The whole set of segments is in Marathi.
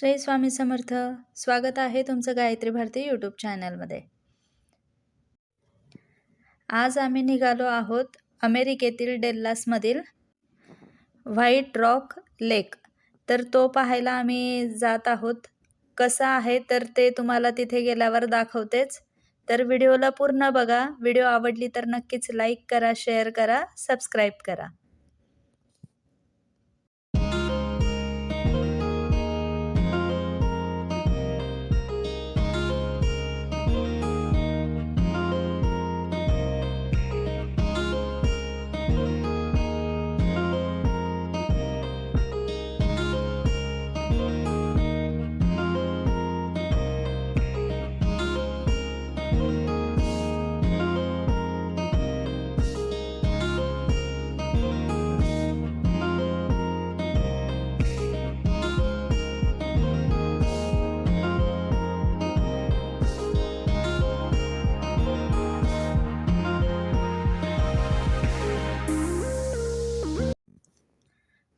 श्री स्वामी समर्थ. स्वागत आहे तुमचं गायत्री भारती यूट्यूब चॅनलमध्ये आज आम्ही निघालो आहोत अमेरिकेतील डेल्लासमधील व्हाईट रॉक लेक. तर तो पाहायला आम्ही जात आहोत. कसा आहे तर ते तुम्हाला तिथे गेल्यावर दाखवतेच. तर व्हिडिओला पूर्ण बघा. व्हिडिओ आवडली तर नक्कीच लाईक करा शेअर करा सबस्क्राईब करा.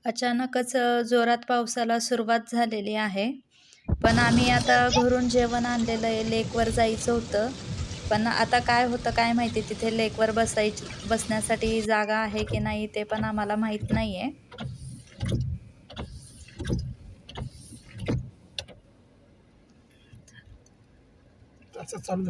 अचानकच जोरात पावसाला सुरुवात झालेली आहे. पण आम्ही आता घरून जेवण आणलेलं आहे लेकवर जायचं होतं. पण आता काय होतं काय माहिती? तिथे लेकवर बसायची बसण्यासाठी जागा आहे की नाही ते पण आम्हाला माहीत नाही आहे चालू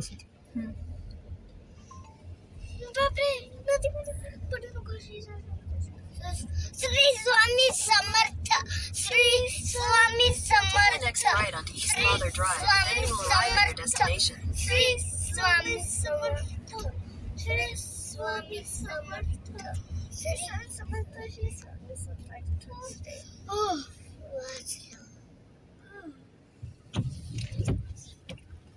Shri Shri Swami Samarth Shri Swami Samarth Next right onto East Shri Father Drive, Swami then you will arrive at your Samarth destination. Shri Swami Samarth Shri Swami Samarth Shri Swami Samarth Shri Swami Samarth ओह वाचलं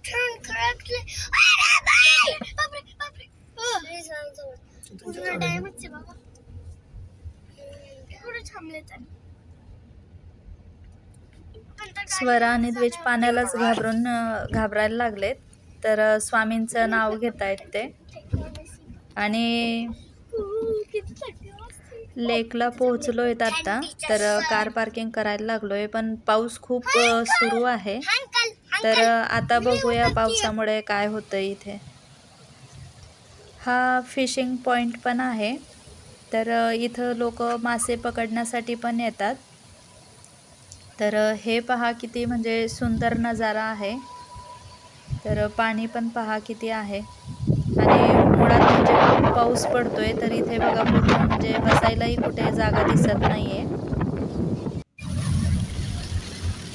Turn correctly. अरे बाई! बापरे, बापरे. श्री स्वामी समर्थ. पूर्ण डॅमेज आहे बाबा. कुठे स्वरा आणि द्वेष पाण्यालाच घाबरून घाबरायला लागलेत. तर स्वामींचं नाव घेत आहेत ते. आणि लेकला पोहोचलो आहेत आत्ता आता. तर कार पार्किंग करायला लागलोय. पण पाऊस खूप सुरू आहे. तर आता बघूया पावसामुळे काय होतं इथे. हा फिशिंग पॉईंट पण आहे. तर इथं लोक मासे पकडण्यासाठी पण येतात. तर हे पहा किती म्हणजे सुंदर नजारा आहे. तर पाणी पण पहा किती आहे. आणि मुळात म्हणजे पाऊस पडतोय तर इथे बघा पूर्ण म्हणजे बसायलाही कुठे जागा दिसत नाहीये.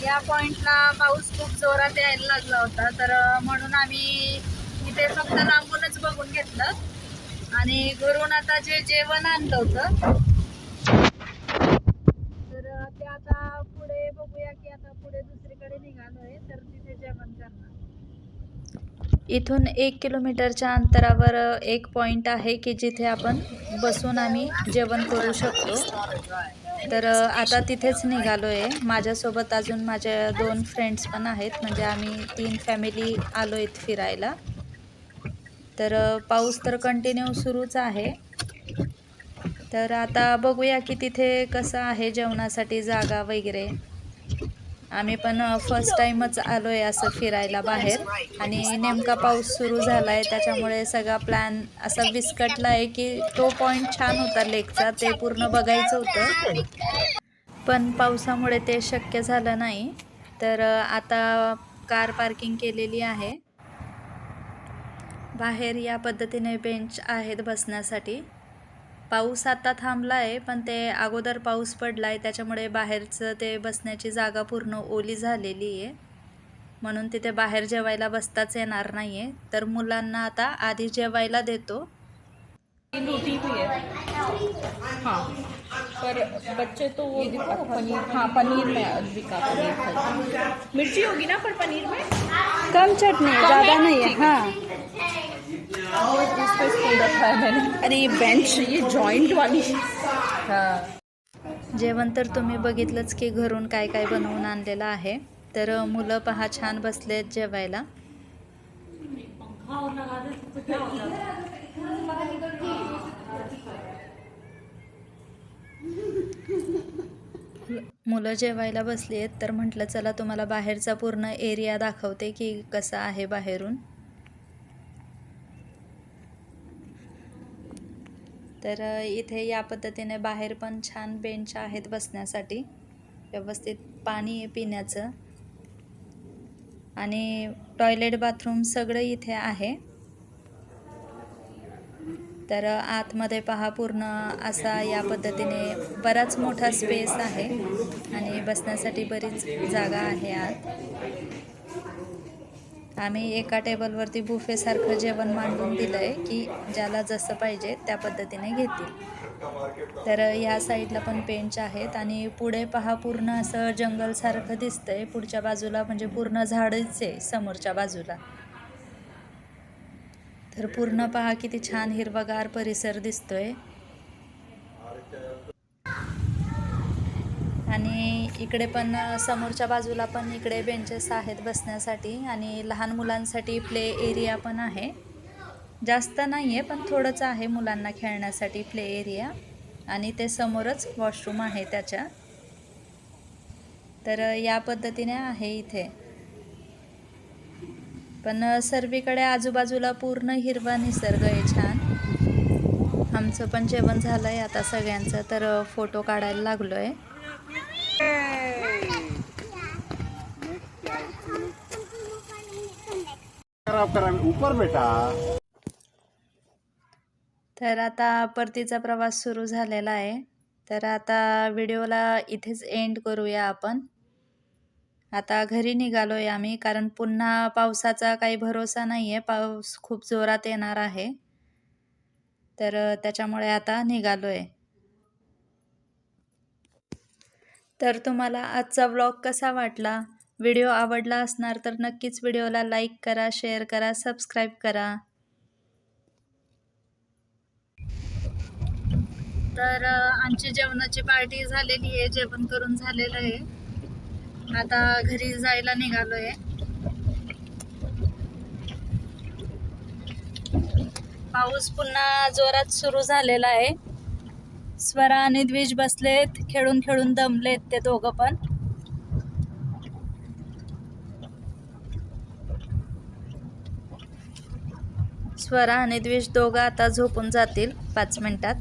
या पॉइंटला पाऊस खूप जोरात यायला लागला होता. तर म्हणून आम्ही इथे फक्त लांबूनच बघून घेतलं. आणि घरून आता जे जेवण आणलं होतं. तर ते आता पुढे बघूया की आता पुढे दुसरीकडे निघालोय तर तिथे जेवण करणार. इथून एक किलोमीटरच्या अंतरावर एक पॉइंट आहे की जिथे आपण बसून आम्ही जेवण करू शकतो. तर आता तिथेच निघालो आहे माझ्यासोबत अजून माझ्या दोन फ्रेंड्स पण आहेत. म्हणजे आम्ही तीन फॅमिली आलो आहेत फिरायला. तर पाऊस तर कंटिन्यू सुरूच आहे. तर आता बघूया की तिथे कसं आहे जेवणासाठी जागा वगैरे. आम्ही पण फर्स्ट टाईमच आलो आहे असं फिरायला बाहेर. आणि नेमका पाऊस सुरू झाला आहे त्याच्यामुळे सगळा प्लॅन असा विस्कटला आहे की तो पॉईंट छान होता लेकचा ते पूर्ण बघायचं होतं. पण पावसामुळे ते शक्य झालं नाही. तर आता कार पार्किंग केलेली आहे. बाहेर या पद्धतीने बेंच आहेत बसण्यासाठी. पाऊस आता थांबला आहे पण ते अगोदर पाऊस पडला आहे त्याच्यामुळे बाहेरचं ते बसण्याची जागा पूर्ण ओली झालेली आहे. म्हणून तिथे बाहेर जेवायला बसताच येणार नाही आहे तर मुलांना आता आधी जेवायला देतो. रोटी भी है. हाँ पर बच्चे तो वो पनीर हाँ पनीर में अद्विका पनीर। मिर्ची होगी ना पर पनीर में? कम चटणी ज़्यादा नहीं है, हां। अरे बेंच ये जॉईंट वाली. जेवण तर तुम्ही बघितलंच की घरून काय काय बनवून आणलेलं आहे. तर मुलं पहा छान बसलेत जेवायला. मुलं जेवायला बसली आहेत तर म्हटलं चला तुम्हाला बाहेरचा पूर्ण एरिया दाखवते की कसा आहे बाहेरून. तर इथे या पद्धतीने बाहेर पण छान बेंच आहेत बसण्यासाठी. व्यवस्थित पाणी पिण्याचं. आणि टॉयलेट बाथरूम सगळं इथे आहे. तर आतमध्ये पहा पूर्ण असा या पद्धतीने बराच मोठा स्पेस आहे. आणि बसण्यासाठी बरीच जागा आहे आत. आम्ही एका टेबलवरती बुफेसारखं जेवण मांडून दिलं आहे की ज्याला जसं पाहिजे त्या पद्धतीने घेतील. तर ह्या साईडला पण बेंच आहेत आणि पुढे पहा पूर्ण असं जंगलसारखं दिसतंय. पुढच्या बाजूला म्हणजे पूर्ण झाडच आहे समोरच्या बाजूला. तर पूर्ण पहा किती छान हिरवागार परिसर दिसतोय. आणि इकडे पण समोरच्या बाजूला पण इकडे बेंचेस आहेत बसण्यासाठी आणि लहान मुलांसाठी प्ले एरिया पण आहे. जास्त नाही आहे पण थोडंच आहे मुलांना खेळण्यासाठी प्ले एरिया आणि ते समोरच वॉशरूम आहे त्याच्या. तर या पद्धतीने आहे इथे. पण सर्वीकडे आजूबाजूला पूर्ण हिरवा निसर्ग आहे छान. आमचं पण जेवण झालं आहे आता सगळ्यांचं तर फोटो काढायला लागलो आहे ऊपर बेटा तर आता परतीचा प्रवास सुरू झालेला आहे. तर आता व्हिडिओला इथेच एंड करूया आपण. आता घरी निघालो आहे आम्ही कारण पुन्हा पावसाचा काही भरोसा नाही आहे पाऊस खूप जोरात येणार आहे. तर त्याच्यामुळे आता निघालो आहे तर तुम्हाला आजचा व्लॉग कसा वाटला? व्हिडिओ आवडला असणार तर नक्कीच व्हिडिओला लाईक करा शेअर करा सबस्क्राईब करा. तर आमची जेवणाची पार्टी झालेली आहे जेवण करून झालेलं आहे. आता घरी जायला निघालो आहे पाऊस पुन्हा जोरात सुरू झालेला आहे. स्वरा आणि द्विज बसलेत खेळून खेळून दमलेत ते दोघं पण. स्वरा आणि द्विज दोघं आता झोपून जातील पाच मिनिटात.